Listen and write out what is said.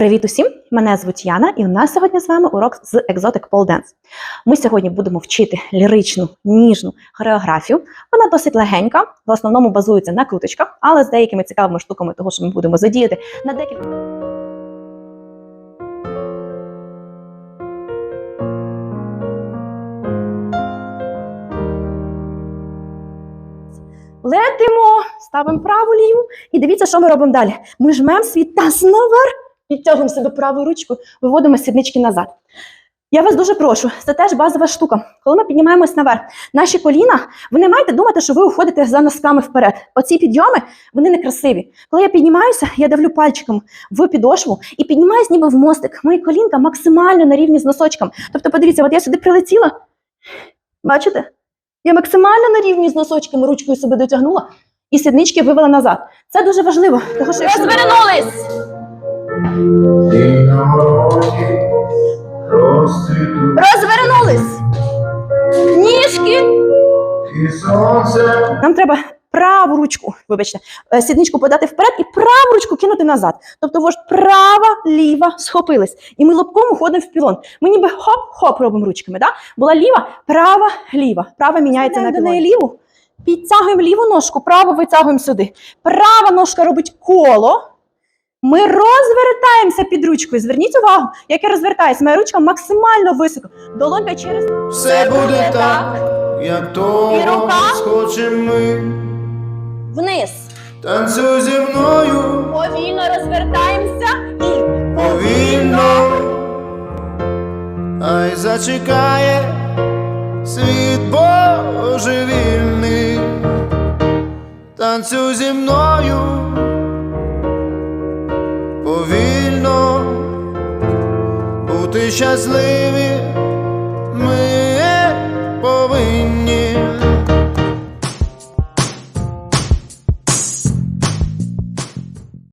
Привіт усім! Мене звуть Яна, і у нас сьогодні з вами урок з Exotic Pole Dance. Ми сьогодні будемо вчити ліричну, ніжну хореографію. Вона досить легенька, в основному базується на круточках, але з деякими цікавими штуками, того, що ми будемо задіяти на декілька. Летимо, ставимо праву ліву і дивіться, що ми робимо далі. Ми жмемо свій таз наверх, підтягуємо себе правою ручкою, виводимо сіднички назад. Я вас дуже прошу, це теж базова штука. Коли ми піднімаємось наверх, наші коліна, ви не маєте думати, що ви уходите за носками вперед. Оці підйоми, вони некрасиві. Коли я піднімаюся, я давлю пальчиком в підошву і піднімаюсь ніби в мостик. Мої колінка максимально на рівні з носочком. Тобто, подивіться, от я сюди прилетіла. Бачите? Я максимально на рівні з носочками ручкою себе дотягнула і сіднички вивела назад. Це дуже важливо, тому що. Розвернулись! Розвернулись! Ніжки! Нам треба праву ручку, вибачте, е, сідничку подати вперед і праву ручку кинути назад. Тобто вождь права, ліва схопились. І ми лобком уходимо в пілон. Ми ніби хоп-хоп робимо ручками. Да? Була ліва, права, ліва. Права міняється на до неї ліву. Підтягуємо ліву ножку, праву витягуємо сюди. Права ножка робить коло. Ми розвертаємося під ручкою. Зверніть увагу, як я розвертаюся. Моя ручка максимально високо. Долонька через все буде так, як того І рука. схочем ми. вниз. Танцюй зі мною Повільно розвертаємося і повільно, ай зачекає світ божевільний. Танцюй зі мною щасливі